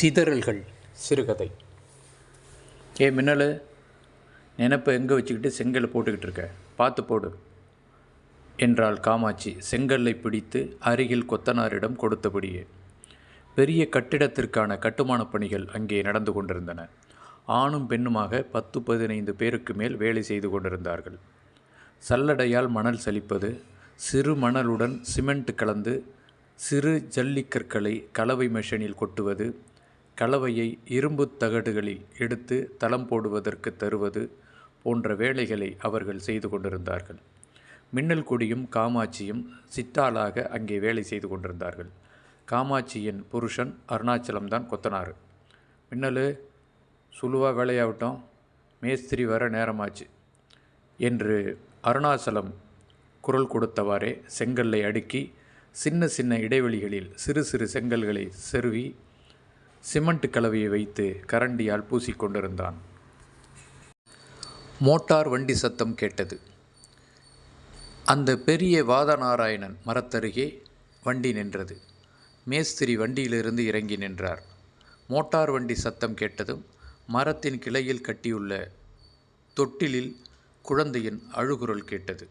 சிதறல்கள். சிறுகதை. ஏ மின்னல் நினப்பை எங்கே வச்சுக்கிட்டு செங்கலை போட்டுக்கிட்டு இருக்க? பார்த்து போடு. என்றாள் காமாட்சி செங்கல்லை பிடித்து அருகில் கொத்தனாரிடம் கொடுத்தபடியே. பெரிய கட்டிடத்திற்கான கட்டுமானப் பணிகள் அங்கே நடந்து கொண்டிருந்தன. ஆணும் பெண்ணுமாக பத்து பதினைந்து பேருக்கு மேல் வேலை செய்து கொண்டிருந்தார்கள். சல்லடையால் மணல் சலிப்பது சிறு மணலுடன் சிமெண்ட் கலந்து சிறு ஜல்லிக்கற்களை கலவை மெஷினில் கொட்டுவது கலவையை இரும்புத் தகடுகளில் எடுத்து தளம் போடுவதற்கு தருவது போன்ற வேலைகளை அவர்கள் செய்து கொண்டிருந்தார்கள். மின்னல் கொடியும் காமாட்சியும் சித்தாளாக அங்கே வேலை செய்து கொண்டிருந்தார்கள். காமாட்சியின் புருஷன் அருணாச்சலம்தான் கொத்தனார். மின்னல் சுழுவாக வேலையாகட்டும் மேஸ்திரி வர நேரமாச்சு என்று அருணாச்சலம் குரல் கொடுத்தவாறே செங்கல்லை அடுக்கி சின்ன சின்ன இடைவெளிகளில் சிறு சிறு செங்கல்களை செருவி சிமெண்ட் கலவையை வைத்து கரண்டியால் பூசிக்கொண்டிருந்தான். மோட்டார் வண்டி சத்தம் கேட்டது. அந்த பெரிய வாதநாராயணன் மரத்தருகே வண்டி நின்றது. மேஸ்திரி வண்டியிலிருந்து இறங்கி நின்றார். மோட்டார் வண்டி சத்தம் கேட்டதும் மரத்தின் கிளையில் கட்டியுள்ள தொட்டிலில் குழந்தையின் அழுகுரல் கேட்டது.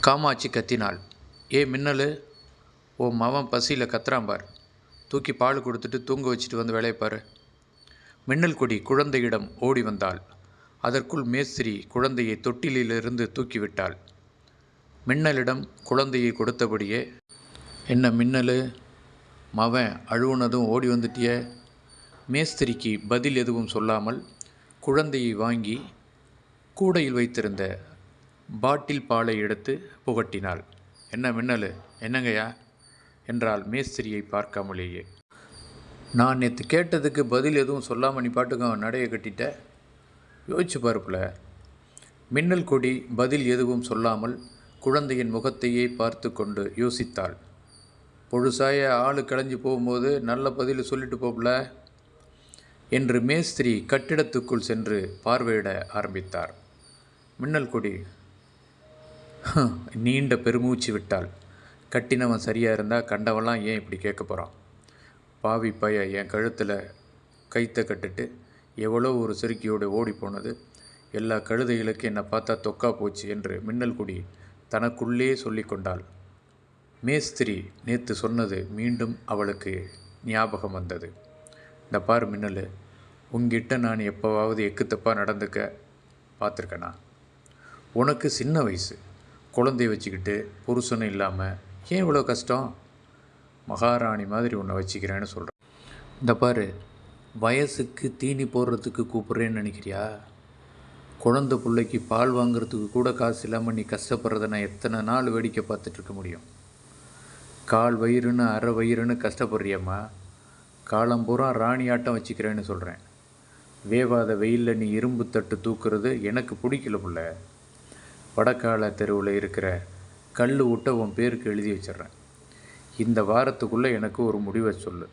காமாட்சி கத்தினாள் ஏ மின்னலு ஓ மவன் பசியில் கத்துறாம்பார் தூக்கி பால் கொடுத்துட்டு தூங்க வச்சுட்டு வந்து வேலையை பாரு. மின்னல் கொடி குழந்தையிடம் ஓடி வந்தாள். அதற்குள் மேஸ்திரி குழந்தையை தொட்டிலிலிருந்து தூக்கிவிட்டாள். மின்னலிடம் குழந்தையை கொடுத்தபடியே என்ன மின்னல்? மவன் அழுவுனதும் ஓடி வந்துட்டியே. மேஸ்திரிக்கு பதில் எதுவும் சொல்லாமல் குழந்தையை வாங்கி கூடையில் வைத்திருந்த பாட்டில் பாலை எடுத்து புகட்டினாள். என்ன மின்னல்? என்னங்கய்யா? என்றாள் மேஸ்திரியை பார்க்காமலேயே. நான் நேற்று கேட்டதுக்கு பதில் எதுவும் சொல்லாமல் நீ பாட்டுக்க நடைய கட்டிட்ட? யோசிச்சு பாருப்புல மின்னல் கொடி பதில் எதுவும் சொல்லாமல் குழந்தையின் முகத்தையே பார்த்து கொண்டு யோசித்தாள். பொழுசாய ஆள் கிளஞ்சி போகும்போது நல்ல பதில் சொல்லிட்டு போப்புல என்று மேஸ்திரி கட்டிடத்துக்குள் சென்று பார்வையிட ஆரம்பித்தார். மின்னல் கொடி. நீண்ட பெருமூச்சு விட்டாள். கட்டினவன் சரியாக இருந்தால் கண்டவெல்லாம் ஏன் இப்படி கேட்க போகிறான் பாவி பைய என் கழுத்தில் கைத்தை கட்டுட்டு எவ்வளோ ஒரு சிறுக்கியோடு ஓடி போனது. எல்லா கழுதைகளுக்கும் என்னை பார்த்தா தொக்கா போச்சு என்று மின்னல் குடி தனக்குள்ளே சொல்லிக்கொண்டாள் மேஸ்திரி நேற்று சொன்னது மீண்டும் அவளுக்கு ஞாபகம் வந்தது. இந்த பாரு மின்னல் உங்ககிட்ட நான் எப்போவாவது எக்கு தப்பாக நடந்துக்க பார்த்துருக்கேனா? உனக்கு சின்ன வயசு. குழந்தைய வச்சுக்கிட்டு புருஷனும் இல்லாமல் ஏன் இவ்வளோ கஷ்டம்? மகாராணி மாதிரி உன்னை வச்சுக்கிறேன்னு சொல்கிறேன் இந்த பாரு வயசுக்கு தீனி போடுறதுக்கு கூப்பிட்றேன்னு நினைக்கிறியா? குழந்த பிள்ளைக்கு பால் வாங்குறதுக்கு கூட காசு இல்லாமல் நீ கஷ்டப்படுறத நான் எத்தனை நாள் வேடிக்கை பார்த்துட்ருக்க முடியும்? கால் வயிறுன்னு அரை வயிறுன்னு கஷ்டப்படுறியம்மா. காலம் பூரா ராணி ஆட்டம் வச்சுக்கிறேன்னு சொல்கிறேன் வேவாத வெயிலில் நீ இரும்பு தட்டு தூக்குறது எனக்கு பிடிக்கல புள்ள. வடக்கால தெருவில் இருக்கிற கல் விட்ட உன் பேருக்கு எழுதி வச்சிடுறேன். இந்த வாரத்துக்குள்ளே எனக்கு ஒரு முடிவை சொல்லு.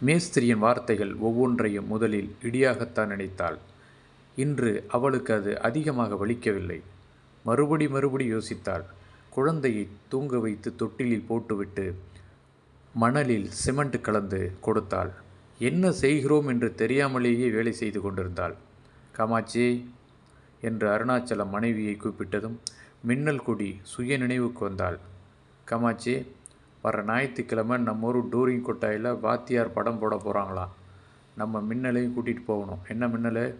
மேஸ்திரியின் வார்த்தைகள் ஒவ்வொன்றையும் முதலில் இடியாகத்தான் நினைத்தாள். இன்று அவளுக்கு அது அதிகமாக வலிக்கவில்லை. மறுபடி மறுபடி யோசித்தாள். குழந்தையை தூங்க வைத்து தொட்டிலில் போட்டுவிட்டு மணலில் சிமெண்ட் கலந்து கொடுத்தாள். என்ன செய்கிறோம்? என்று தெரியாமலேயே வேலை செய்து கொண்டிருந்தாள். காமாட்சி என்று அருணாச்சலம் மனைவியை கூப்பிட்டதும் மின்னல் கொடி சுய நினைவுக்கு வந்தாள். காமாட்சி வர ஞாயிற்றுக்கிழமை நம்ம ஊர் டூரிங் கொட்டாயில் வாத்தியார் படம் போட போகிறாங்களாம் நம்ம மின்னலையும் கூட்டிகிட்டு போகணும். என்ன மின்னல்?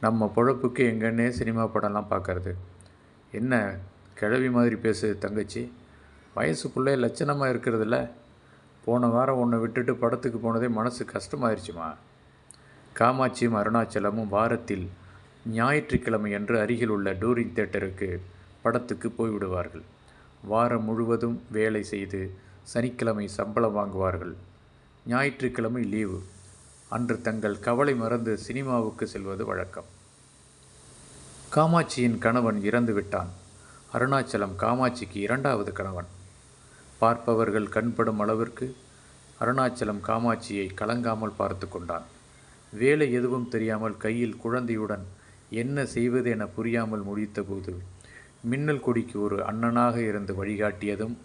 நம்ம பொழப்புக்கு எங்கன்னே சினிமா படம்லாம் பார்க்கறது என்ன கிழவி மாதிரி பேசு தங்கச்சி. வயசுக்குள்ளே லட்சணமாக இருக்கிறதில்ல போன வாரம் உன்னை விட்டுட்டு படத்துக்கு போனதே மனசு கஷ்டமாயிருச்சுமா? காமாட்சியும் அருணாச்சலமும் வாரத்தில் ஞாயிற்றுக்கிழமை அன்று அருகில் உள்ள டூரிங் தேட்டருக்கு படத்துக்கு போய்விடுவார்கள். வாரம் முழுவதும் வேலை செய்து சனிக்கிழமை சம்பளம் வாங்குவார்கள். ஞாயிற்றுக்கிழமை லீவு. அன்று தங்கள் கவலை மறந்து சினிமாவுக்கு செல்வது வழக்கம். காமாட்சியின் கணவன் இறந்து விட்டான் அருணாச்சலம் காமாட்சிக்கு இரண்டாவது கணவன். பார்ப்பவர்கள் கண்படும் அளவிற்கு அருணாச்சலம் காமாட்சியை கலங்காமல் பார்த்து கொண்டான். வேலை எதுவும் தெரியாமல் கையில் குழந்தையுடன் என்ன செய்வது என புரியாமல் முடித்தபோது மின்னல் கொடிக்கு ஒரு அண்ணனாக இருந்து வழிகாட்டியதும்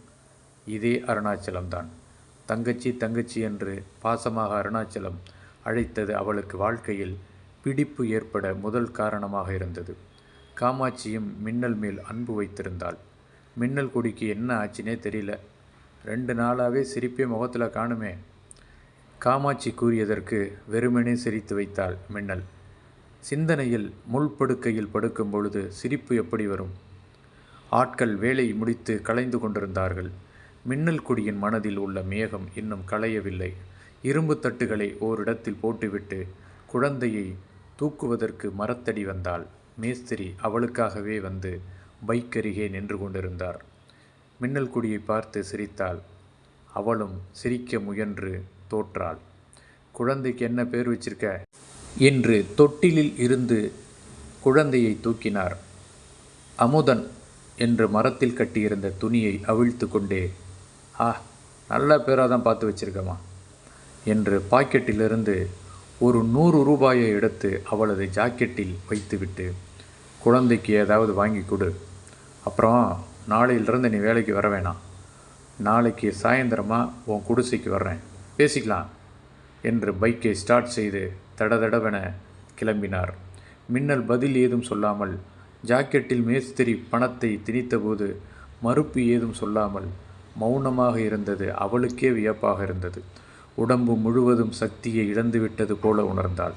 இதே அருணாச்சலம்தான். தங்கச்சி தங்கச்சி என்று பாசமாக அருணாச்சலம் அழைத்தது அவளுக்கு வாழ்க்கையில் பிடிப்பு ஏற்பட முதல் காரணமாக இருந்தது. காமாட்சியும் மின்னல் மேல் அன்பு வைத்திருந்தாள். மின்னல் கொடிக்கு என்ன ஆச்சுனே தெரியல. ரெண்டு நாளாகவே சிரிப்பே முகத்தில் காணுமே. காமாட்சி கூறியதற்கு வெறுமனே சிரித்து வைத்தாள் மின்னல். சிந்தனையில் முள்படுக்கையில் படுக்கும் பொழுது சிரிப்பு எப்படி வரும்? ஆட்கள் வேலை முடித்து களைந்து கொண்டிருந்தார்கள். மின்னல் குடியின் மனதில் உள்ள மேகம் இன்னும் களையவில்லை. இரும்பு தட்டுகளை ஓரிடத்தில் போட்டுவிட்டு குழந்தையை தூக்குவதற்கு மரத்தடி வந்தால் மேஸ்திரி அவளுக்காகவே வந்து பைக்கருகே நின்று கொண்டிருந்தார். மின்னல் குடியை பார்த்து சிரித்தாள். அவளும் சிரிக்க முயன்று தோற்றாள். குழந்தைக்கு என்ன பேர் வச்சிருக்க? என்று தொட்டிலில் இருந்து குழந்தையை தூக்கினார். அமுதன் என்று மரத்தில் கட்டியிருந்த துணியை அவிழ்த்து கொண்டே ஆ நல்ல பேராக தான் பார்த்து வச்சிருக்கமா? என்று பாக்கெட்டிலிருந்து ஒரு நூறு ரூபாயை எடுத்து அவளது ஜாக்கெட்டில் வைத்துவிட்டு குழந்தைக்கு ஏதாவது வாங்கி கொடு. அப்புறம் நாளையிலிருந்து நீ வேலைக்கு வர வேணாம். நாளைக்கு சாயந்தரமாக உன் குடிசைக்கு வர்றேன். பேசிக்கலாம் என்று பைக்கை ஸ்டார்ட் செய்து தடதடவென கிளம்பினார். மின்னல் பதில் ஏதும் சொல்லாமல் ஜாக்கெட்டில் மேஸ்திரி பணத்தை திணித்தபோது மறுப்பு ஏதும் சொல்லாமல் மௌனமாக இருந்தது அவளுக்கே வியப்பாக இருந்தது. உடம்பு முழுவதும் சக்தியை இழந்துவிட்டது போல உணர்ந்தாள்.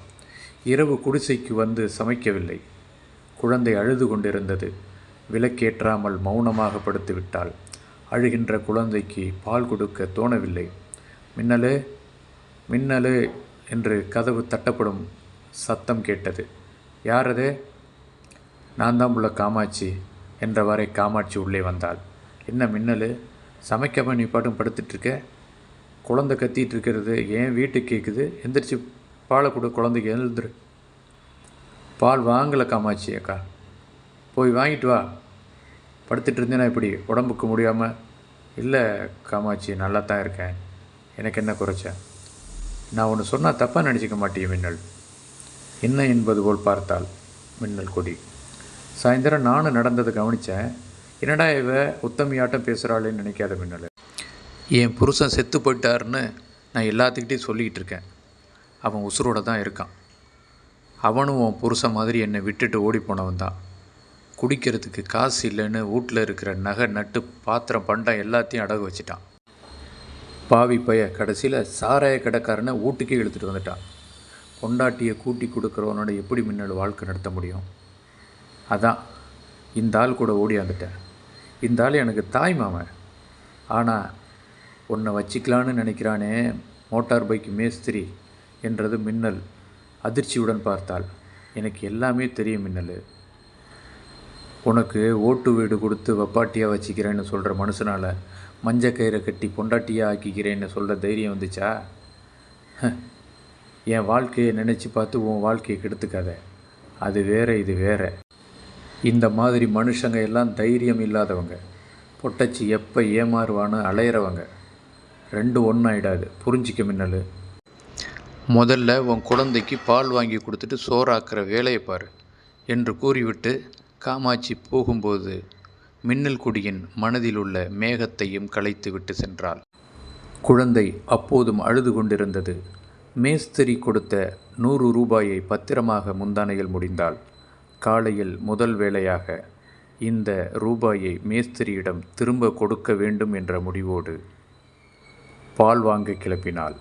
இரவு குடிசைக்கு வந்து சமைக்கவில்லை. குழந்தை அழுது கொண்டிருந்தது. விலக்கேற்றாமல் மௌனமாக படுத்து விட்டாள் அழுகின்ற குழந்தைக்கு பால் கொடுக்க தோணவில்லை. மின்னலே மின்னலே என்று கதவு தட்டப்படும் சத்தம் கேட்டது. யார் அது நான் தான் உள்ள காமாட்சி என்றவாறே காமாட்சி உள்ளே வந்தாள். என்ன மின்னல்? சமைக்காம நீ பாட்டும் படுத்துட்ருக்க? குழந்தை கத்திட்டு இருக்கிறது ஏன் வீட்டுக்கு கேட்குது எந்திரிச்சு பாலை கொடு குழந்தைக்கு எழுந்துரு. பால் வாங்கலை காமாட்சி அக்கா. போய் வாங்கிட்டு வா. படுத்துட்டு இருந்தேனா இப்படி? உடம்புக்கு முடியாமல் இல்லை காமாட்சி நல்லா தான் இருக்கேன். எனக்கு என்ன குறைச்சேன் நான் ஒன்று சொன்னால் தப்பாக நினச்சிக்க மாட்டேன் மின்னல். என்ன என்பது போல் பார்த்தாள் மின்னல் கொடி. சாயந்தரம் நானும் நடந்ததை கவனித்தேன் என்னடா இவ உத்தமியாட்டம் பேசுகிறாளேன்னு நினைக்காத மின்னல். என் புருஷன் செத்து போயிட்டாருன்னு நான் எல்லாத்துக்கிட்டையும் சொல்லிக்கிட்டு இருக்கேன். அவன் உசுரோட தான் இருக்கான். அவனும் உன் புருஷன் மாதிரி என்னை விட்டுட்டு ஓடி போனவன் தான். குடிக்கிறதுக்கு காசு இல்லைன்னு வீட்டில் இருக்கிற நகை நட்டு பாத்திரம் பண்டம் எல்லாத்தையும் அடகு வச்சிட்டான். பாவி பைய கடைசியில் சாராய கடைக்காரனை வீட்டுக்கே இழுத்துட்டு வந்துட்டான். பொண்டாட்டியை கூட்டி கொடுக்குறவனோட எப்படி மின்னல் வாழ்க்கை நடத்த முடியும்? அதான் இந்த ஆள் கூட ஓடியாந்துட்டேன் இந்த ஆள் எனக்கு தாய் மாமன். ஆனால் உன்னை வச்சிக்கலான்னு நினைக்கிறானே மோட்டார் பைக் மேஸ்திரி என்றது மின்னல் அதிர்ச்சியுடன் பார்த்தாள். எனக்கு எல்லாமே தெரியும் மின்னல். உனக்கு ஓட்டு வீடு கொடுத்து வப்பாட்டியாக வச்சுக்கிறேன்னு சொல்கிற மனுஷனால் மஞ்ச கயிறை கட்டி பொண்டாட்டியாக ஆக்கிக்கிறேன்னு சொல்கிற தைரியம் வந்துச்சா? என் வாழ்க்கையை நினச்சி பார்த்து உன் வாழ்க்கையை கெடுத்துக்காத. அது வேற இது வேற. இந்த மாதிரி மனுஷங்க எல்லாம் தைரியம் இல்லாதவங்க. பொட்டச்சி எப்போ ஏமாறுவான்னு அலையிறவங்க. ரெண்டு ஒன்றாயிடாது புரிஞ்சிக்க மின்னல். முதல்ல உன் குழந்தைக்கு பால் வாங்கி கொடுத்துட்டு சோறாக்குற வேலையை பாரு என்று கூறிவிட்டு காமாட்சி போகும்போது மின்னல் கொடியின் மனதில் உள்ள மேகத்தையும் கலைத்துவிட்டு சென்றாள். குழந்தை அப்போதும் அழுது கொண்டிருந்தது. மேஸ்திரி கொடுத்த நூறு ரூபாயை பத்திரமாக முந்தானையில் முடிந்தாள். காலையில் முதல் வேளையாக இந்த ரூபாயை மேஸ்திரியிடம் திரும்ப கொடுக்க வேண்டும் என்ற முடிவோடு பால் வாங்க கிளப்பினாள்.